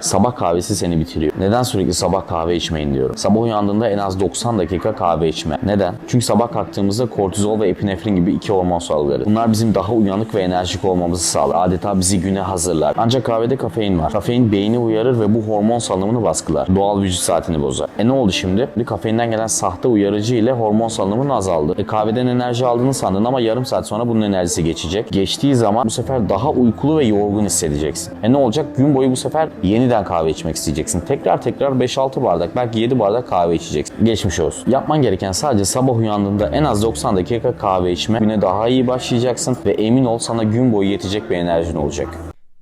Sabah kahvesi seni bitiriyor. Neden sürekli sabah kahve içmeyin diyorum. Sabah uyandığında en az 90 dakika kahve içme. Neden? Çünkü sabah kalktığımızda kortizol ve epinefrin gibi iki hormon salgıları. Bunlar bizim daha uyanık ve enerjik olmamızı sağlar. Adeta bizi güne hazırlar. Ancak kahvede kafein var. Kafein beyni uyarır ve bu hormon salınımını baskılar. Doğal vücut saatini bozar. E ne oldu şimdi? Bir kafeinden gelen sahte uyarıcı ile hormon salınımın azaldı. E kahveden enerji aldığını sandın ama yarım saat sonra bunun enerjisi geçecek. Geçtiği zaman bu sefer daha uykulu ve yorgun hissedeceksin. E ne olacak? Gün boyu bu sefer yeniden kahve içmek isteyeceksin. Tekrar tekrar 5-6 bardak belki 7 bardak kahve içeceksin. Geçmiş olsun. Yapman gereken sadece sabah uyandığında en az 90 dakika kahve içme. Güne daha iyi başlayacaksın ve emin ol sana gün boyu yetecek bir enerjin olacak.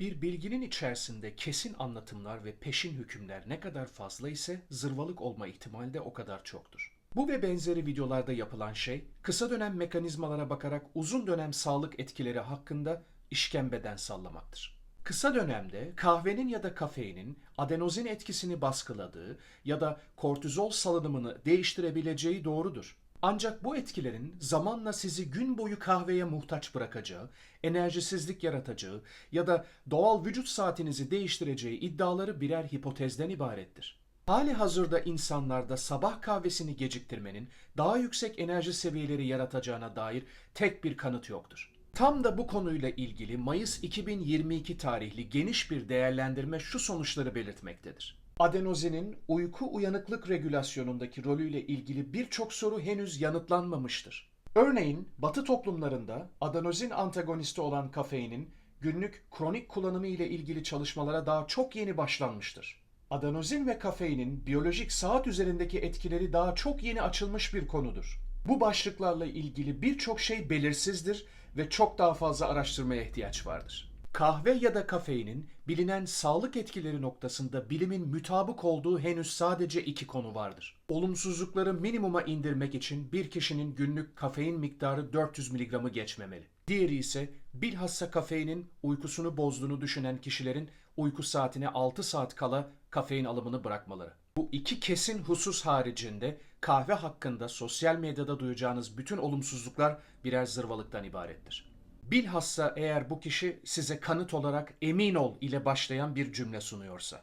Bir bilginin içerisinde kesin anlatımlar ve peşin hükümler ne kadar fazla ise zırvalık olma ihtimali de o kadar çoktur. Bu ve benzeri videolarda yapılan şey, kısa dönem mekanizmalara bakarak uzun dönem sağlık etkileri hakkında işkembeden sallamaktır. Kısa dönemde kahvenin ya da kafeinin adenozin etkisini baskıladığı ya da kortizol salınımını değiştirebileceği doğrudur. Ancak bu etkilerin zamanla sizi gün boyu kahveye muhtaç bırakacağı, enerjisizlik yaratacağı ya da doğal vücut saatinizi değiştireceği iddiaları birer hipotezden ibarettir. Hali hazırda insanlarda sabah kahvesini geciktirmenin daha yüksek enerji seviyeleri yaratacağına dair tek bir kanıt yoktur. Tam da bu konuyla ilgili Mayıs 2022 tarihli geniş bir değerlendirme şu sonuçları belirtmektedir. Adenozinin uyku uyanıklık regülasyonundaki rolüyle ilgili birçok soru henüz yanıtlanmamıştır. Örneğin Batı toplumlarında adenozin antagonisti olan kafeinin günlük kronik kullanımı ile ilgili çalışmalara daha çok yeni başlanmıştır. Adenozin ve kafeinin biyolojik saat üzerindeki etkileri daha çok yeni açılmış bir konudur. Bu başlıklarla ilgili birçok şey belirsizdir ve çok daha fazla araştırmaya ihtiyaç vardır. Kahve ya da kafeinin bilinen sağlık etkileri noktasında bilimin mütabık olduğu henüz sadece iki konu vardır. Olumsuzlukları minimuma indirmek için bir kişinin günlük kafein miktarı 400 mg'ı geçmemeli. Diğeri ise bilhassa kafeinin uykusunu bozduğunu düşünen kişilerin uyku saatine 6 saat kala kafein alımını bırakmaları. Bu iki kesin husus haricinde kahve hakkında sosyal medyada duyacağınız bütün olumsuzluklar birer zırvalıktan ibarettir. Bilhassa eğer bu kişi size kanıt olarak emin ol ile başlayan bir cümle sunuyorsa.